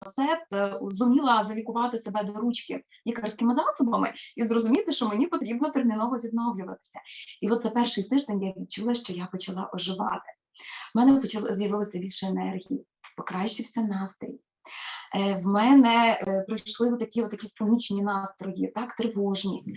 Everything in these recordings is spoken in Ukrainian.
рецепт, е, зуміла залікувати себе до ручки лікарськими засобами і зрозуміти, що мені потрібно терміново відновлюватися. І от за перший тиждень я відчула, що я почала оживати. В мене почало з'явилося більше енергії, покращився настрій. Е, В мене е, прийшли такі такі спомічені настрої, так, тривожність.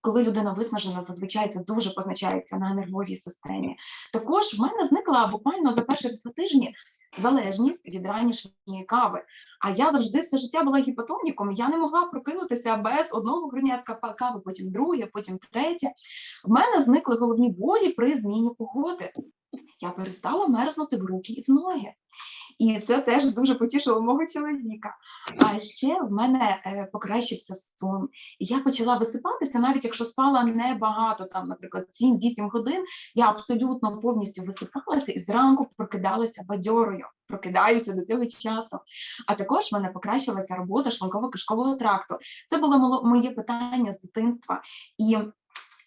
Коли людина виснажена, зазвичай це дуже позначається на нервовій системі. Також в мене зникла буквально за перші два тижні залежність від ранішньої кави. А я завжди все життя була гіпотоніком. Я не могла прокинутися без одного грунятка кави, потім друге, потім третє. В мене зникли головні болі при зміні погоди. Я перестала мерзнути в руки і в ноги. І це теж дуже потішило мого чоловіка. А ще в мене е, покращився сон. І я почала висипатися, навіть якщо спала небагато, там, наприклад, 7-8 годин, я абсолютно повністю висипалася і зранку прокидалася бадьорою. Прокидаюся до цього часу. А також в мене покращилася робота шлунково-кишкового тракту. Це було моє питання з дитинства. І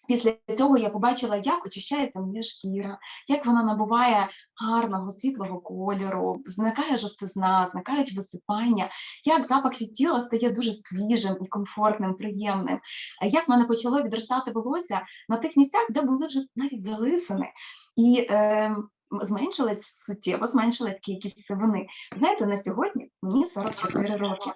після цього я побачила, як очищається моя шкіра, як вона набуває гарного світлого кольору, зникає жовтизна, зникають висипання, як запах від тіла стає дуже свіжим і комфортним, приємним, як в мене почало відростати волосся на тих місцях, де були вже навіть залисини. І е, зменшилась суттєво, зменшилась кількість сивини. Знаєте, на сьогодні мені 44 роки.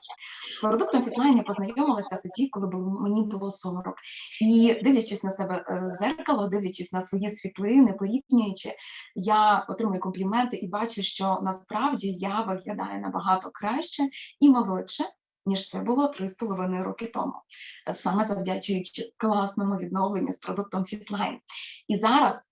З продуктом Фітлайн я познайомилася тоді, коли було, мені було 40. І дивлячись на себе е, в зеркало, дивлячись на свої світлини, порівнюючи, я отримую компліменти і бачу, що насправді я виглядаю набагато краще і молодше. Ніж це було три з половиною роки тому, е, саме завдячуючи класному відновленню з продуктом Fitline. І зараз